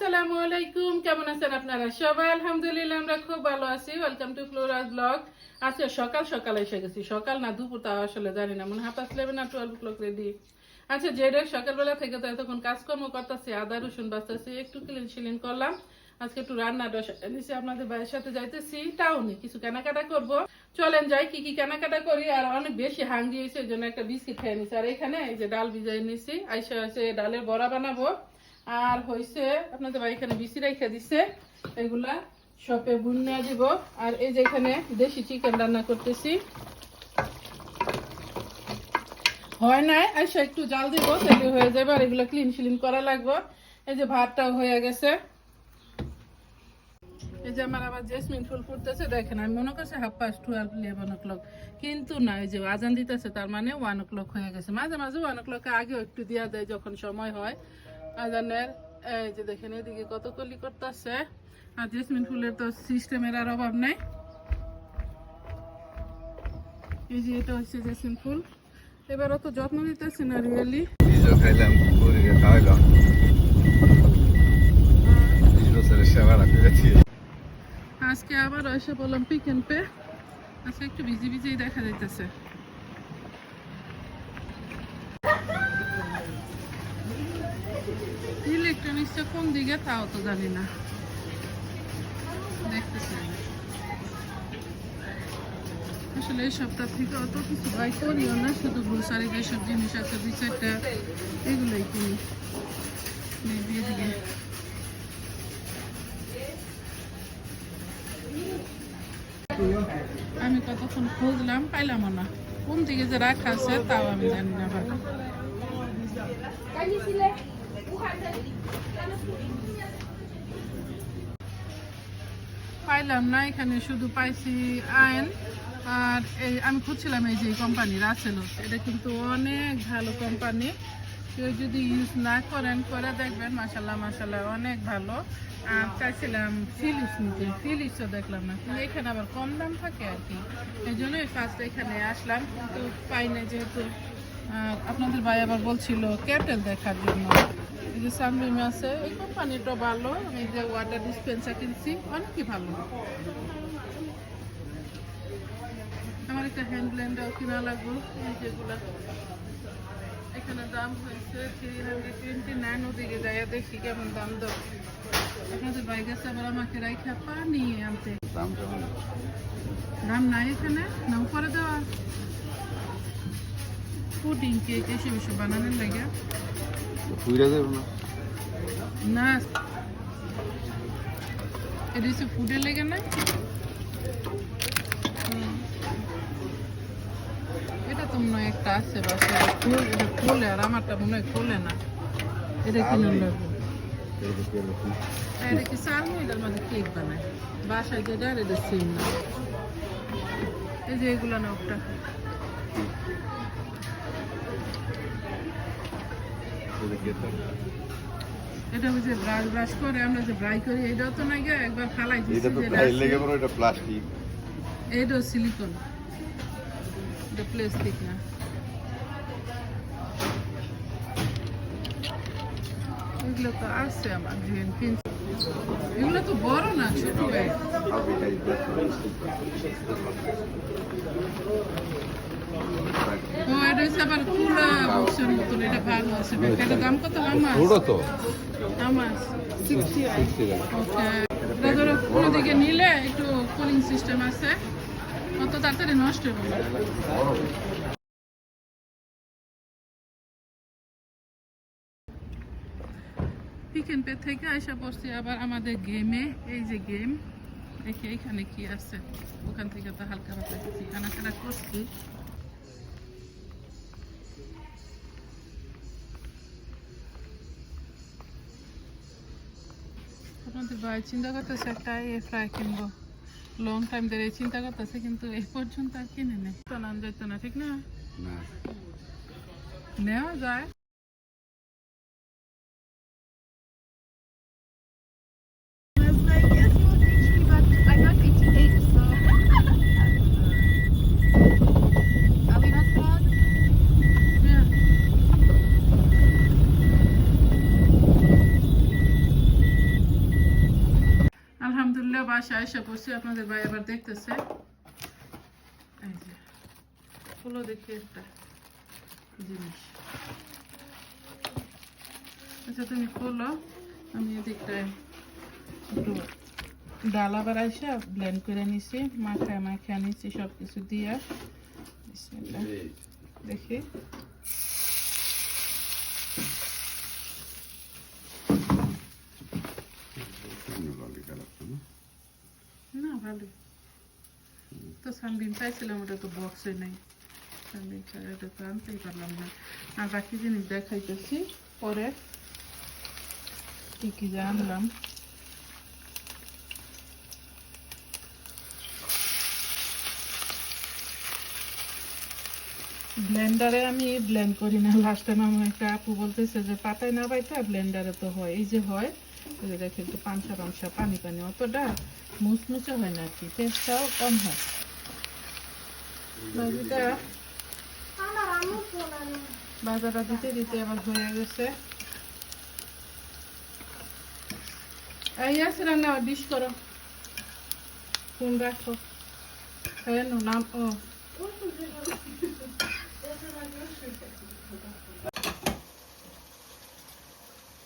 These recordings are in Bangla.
আসসালামু আলাইকুম, কেমন আছেন আপনারা সবাই? আলহামদুলিল্লাহ, আমরা খুব ভালো আছি। ওয়েলকাম টু ফ্লোরাজ ব্লগ আজকে সকাল সকাল এসে গেছি। সকাল না দুপুর তা আসলে জানি না। মনে হাফ আসলে না টুয়েলভ ক্লক রেডি আচ্ছা যে রেক সকালবেলা থেকে তো এতক্ষণ কাজকর্ম করতেছি, আদা রসুন বাঁচতেছি, একটু ক্লিন শিলিন করলাম। আজকে একটু রান্না নিচে আপনাদের ভাইয়ের সাথে যাইতেছি। টাউনে কিছু কেনাকাটা করব। চলেন যাই, কি কি কেনাকাটা করি। আর অনেক বেশি হাঙ্গি হয়েছে, এই জন্য একটা বিস্কিট খেয়ে নিছি। আর এখানে এই যে ডাল ভিজাই নিছি। আইসা হয়েছে ডালের বড়া বানাবো। আর হয়েছে আপনাদের ভাই এখানে বিসি রেখে দিছে, এগুলা শপে বুনিয়া দিব। আর এই যে এখানে দেশি চিকেন রান্না করতেছি। হয় নাই, আইসা একটু জাল দিব তাহলে হয়ে যাবে, আর এগুলো ক্লিন শিলিন করা লাগবে। এই যে ভাতটাও হয়ে গেছে। এই যে আমার আবার জেসমিন ফুল ফুটতেছে, দেখেন, আমি মনে করছি half past twelve eleven o'clock কিন্তু না, এই যে আজান দিতেছে, তার মানে ওয়ান ও ক্লক হয়ে গেছে। মাঝে মাঝে ওয়ান ও ক্লক আগেও একটু দেওয়া দেয়, যখন সময় হয়। আজানের এই যে দেখেন এদিকে কত কলি করতেছে। আর জেসমিন ফুলের তো সিস্টেমের আর অভাব নেই। এই যে এটা হচ্ছে জেসমিন ফুল। এবার অত যত্ন নিতেছে না রিয়েলি খাইলাম খাওয়াইলাম। আজকে আবার এসে বললাম পিক এন্ড পে আজকে একটু ভিজি ভিজেই দেখা যাইতেছে। ইলেকট্রনিক্সটা কোন দিকে? তাও তো জানি না। দেখতেছি। আসলে এই সপ্তাহ থেকে অত কিছু বাই করিও না, শুধু গ্রোসারি যেসব জিনিস আছে, দুই চারটা, এগুলোই কিনি। দিয়ে দিকে আমি কতক্ষণ খুঁজলাম পাইলাম না। কোন দিকে যে রাখা আছে, তাও আমি জানি না পাইলাম না, এখানে শুধু পাইছি আয়ন, আর এই আমি খুঁজছিলাম এই যে কোম্পানি রাসেলস এটা কিন্তু অনেক ভালো কোম্পানি। কেউ যদি ইউজ না করেন, করে দেখবেন মাসাল্লাহ মাসাল্লাহ অনেক ভালো। আর চাইছিলাম ফিলিপস নিতে ফিলিপসও দেখলাম না, কিন্তু এখানে আবার কম দাম থাকে আর কি। এই জন্যই ফার্স্ট এখানে আসলাম, কিন্তু পাই না যেহেতু আপনাদের ভাই আবার বলছিল ক্যাটেল দেখার জন্য। এই যে সানবিম আছে এই কোম্পানিটা ভালো এই যে ওয়াটার ডিসপেন্সার কিনছি। অনেকই ভালো। আমার একটা হ্যান্ড ব্লেন্ডার কিনা লাগবে এই যেগুলা এখানে দাম হয়েছে থ্রি হান্ড্রেড টোয়েন্টি নাইন ওদিকে যাই দেখি কেমন দাম দাও আপনাদের ভাই গেছে আবার আমাকে রাইখা পানি আনতে। অনেক। দাম নাই এখানে না উপরে দেওয়া। পুডিং কেক এসব এসব বানানোর লাগে। তো পুইরা যাবে না। না। এটা হচ্ছে ফুডের লেগে না। এটা তো মনে একটা আছে এটা খোলে আর আমারটা মনে হয় খোলে না। এটা কিনে লাগবে এটা কি সালমো এটার মধ্যে কেক বানায়। বাসায় যেটা আর এটা সেম না। এই যে এগুলো না একটা। এটা ওই যে ব্রাশ ব্রাশ করে আমরা যে ব্রাই করি এটাও তো নাই একবার ফালাই দিচ্ছি এটা তো প্রায় লেগে পড়ো এটা প্লাস্টিক। এইটাও সিলিকন এটা প্লাস্টিক না। এগুলো তো আছে আমার গ্রিন কিনছি এগুলো তো বড় না ছোট ব্যাগ ও এটা হচ্ছে আবার পুরা বক্সের মতন এটা ভালো আছে। ব্যাগটা দাম কত? আমার ছোট তো। আমার সিক্সটি Sixty টাকা। ওকে। এটা ধরো কোনো দিকে নিলে একটু কুলিং সিস্টেম আছে। অত তাড়াতাড়ি নষ্ট হবে না। পে থেকে আইসা পড়ছি আবার আমাদের গেমে এই যে গেম দেখি এখানে কি আছে। ওখান থেকে তো হালকা হালকা কিছু কেনাকাটা করছি। আপনাদের ভাই চিন্তা করতেছে একটা এ ফ্রাই কিনবো। লং টাইম ধরে চিন্তা করতেছে কিন্তু এ পর্যন্ত আর কিনে নেই। তো নাম যেত না ঠিক না? না। নেওয়া যায়। এসে পড়ছি। আপনাদের ভাই আবার দেখতেছে। এই যে ফুলো দেখি একটা জিনিস। আচ্ছা তুমি খোলো আমি এদিকটায় একটু ডাল আবার আইসা ব্লেন্ড করে নিছি মাখায় মাখায় নিছি সব কিছু দিয়া। দেখি না ভালো। তো সানবিন চাইছিলাম, ওটা তো বক্সে নেই। সানবিন ছাড়া ওটা তো আনতেই পারলাম না। আর বাকি জিনিস দেখাইতেছি, পরে কি কি যে আনলাম। ব্লেন্ডারে আমি ব্লেন্ড করি না। লাস্ট টাইম আমার একটা আপু বলতেছে যে, পাতায় না পাইতে ব্লেন্ডারে তো হয়। এই যে হয় এই যে একটু পাংসা পাংসা পানি পানি, অতটা মুচমুচে হয় না আর কি টেস্টটাও কম হয়। ভাজিটা বাজারটা দিতে দিতে আবার হয়ে গেছে। এই আছে রান্না ডিশ করো। কোন রাখো। হ্যাঁ নাম, ও।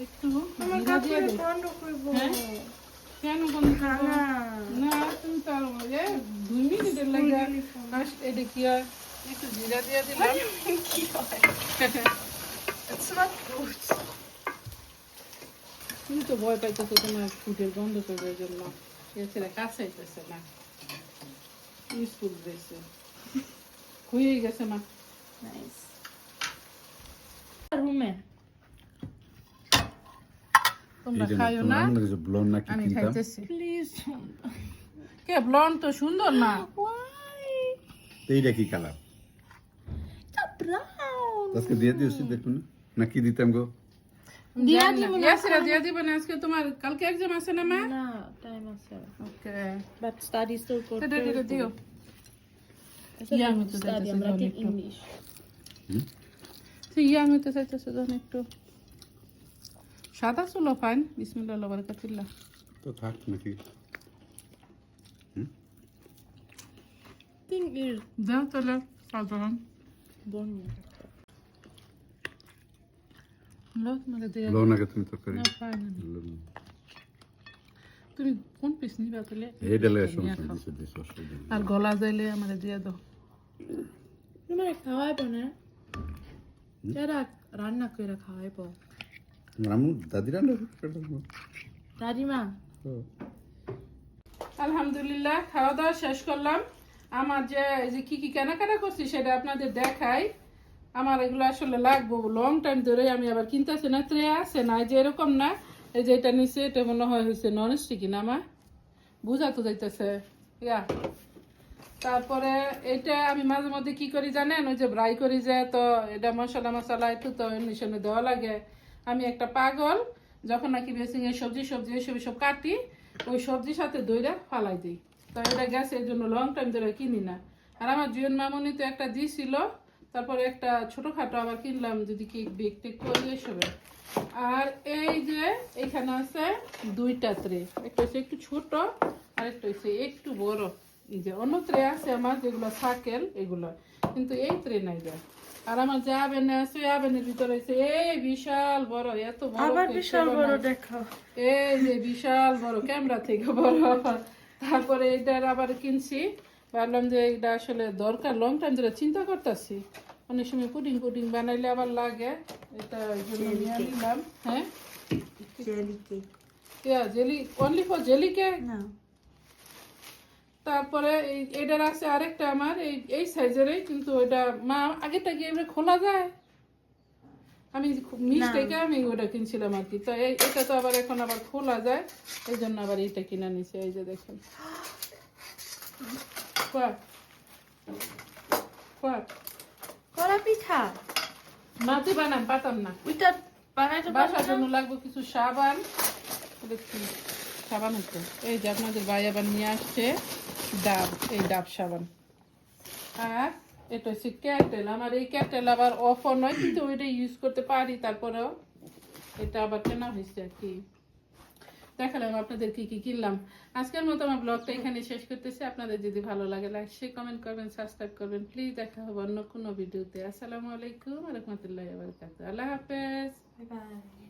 একটু জিরা দিয়ে দে। হ্যাঁ? কেন বন্ধ না তুমি তো আর এ, দুই মিনিটের লাগে ফার্স্ট এটা কি হয়? একটু জিরা দিয়ে দিলাম। It's not good. তুমি তো ভয় পাইতেছো তোমার ফুটের গন্ধ করবে এই জন্য এছাড়া কাছে আইতেছে না। স্কুল দিয়েছে হয়ে গেছে মা। রুমে? তোমরা খাইও না আমি খাইতেছি প্লিজ কে ব্লন তো সুন্দর না এইটা কি কালার আজকে দিয়ে দিয়েছি দেখুন না না কি দিতাম গো দিয়া দিব দিব না, ইয়াসিরা দিয়া দিব না আজকে তোমার কালকে এক্সাম আছে না মা আছে. ওকে দিও ইয়া তো ইয়া চাইতেছে একটু সাদা চুলো ফাইন তো থাক নাকি? is, সাধারণ। তুমি না না কোন পিস নিবা তাহলে। আর গলা যাইলে আমারে দিয়ে দাও। তোমার খাওয়াইবো না। যারা রান্না করে খাওয়াইবো। রামু দাদি রান্না দাদিমা। আলহামদুলিল্লাহ খাওয়া দাওয়া শেষ করলাম। আমার যে যে কি কি কেনাকাটা করছি সেটা আপনাদের দেখাই। আমার এগুলো আসলে লাগবো লং টাইম ধরে আমি আবার কিনতেছি না ট্রে আছে না যে এরকম না। এই যে এটা নিচে এটা মনে হয় হয়েছে নন স্টিকি না মা? বুঝা তো যাইতেছে। ইয়া। তারপরে এটা আমি মাঝে মধ্যে কি করি জানেন? ওই যে ব্রাই করি যে তো এটা মশলা মশলা একটু তো মিশনে দেওয়া লাগে। আমি একটা পাগল, যখন নাকি বেসিং এর সবজি সবজি, এসব সব কাটি, ওই সবজির সাথে দইরা ফালাই দিই। তো এটা গেছে এই জন্য লং টাইম ধরে কিনি না। আর আমার জুয়েন মামনি তো একটা দিছিল, তারপরে একটা ছোটখাটো আবার কিনলাম, যদি কেক বেক টেক করি এসবে। আর এই যে এখানে আছে দুইটা ট্রে একটা হচ্ছে একটু ছোট, আর একটা হচ্ছে একটু বড়। যে অন্য ট্রে আছে আমার, যেগুলো সাকেল এগুলো। কিন্তু এই ট্রে নাই যায় আর আমার যে ওই ভিতরে এই বিশাল বড় এত বড় আবার বিশাল বড় দেখো এই যে বিশাল বড় ক্যামেরা থেকে বড়। তারপরে এটার আবার কিনছি। ভাবলাম যে এটা আসলে দরকার লং টাইম ধরে চিন্তা করতেছি। অনেক সময় পুডিং পুডিং বানাইলে আবার লাগে। এটা ওই জন্য নিয়ে নিলাম। হ্যাঁ? Jelly cake jelly only for jelly cake না। তারপরে এই এটার আছে আরেকটা আমার এই এই সাইজেরই কিন্তু ওটা মা আগেটা গিয়ে এবারে খোলা যায়? আমি মিস্টেকে আমি ওটা কিনছিলাম আর কি। তো এই এটা তো আবার এখন আবার খোলা যায় এই জন্য আবার এইটা কিনে নিছে এই যে দেখেন। কোয়া কোয়া কলা পিঠা? মাঝে বানাম পাতাম না। ওইটা বানাইতে বাসার জন্য লাগবে কিছু সাবান। এটা সাবান হচ্ছে এই যে আপনাদের ভাই আবার নিয়ে আসছে। ডাব, এই ডাব সাবান। আর এটা হচ্ছে ক্যাটেল আমার এই ক্যাটেল আবার অফার নয়, কিন্তু ওইটা ইউজ করতে পারি, তারপরেও এটা আবার কেনা হয়েছে আর কি। দেখালাম আপনাদের কি কি কিনলাম। আজকের মতো আমার ব্লগটা এখানে শেষ করতেছি। আপনাদের যদি ভালো লাগে লাইক শেয়ার কমেন্ট করবেন সাবস্ক্রাইব করবেন। প্লিজ দেখা হবে অন্য কোনো ভিডিওতে। আসসালামু আলাইকুম রহমতুল্লাহ আল্লাহ হাফেজ। Bye.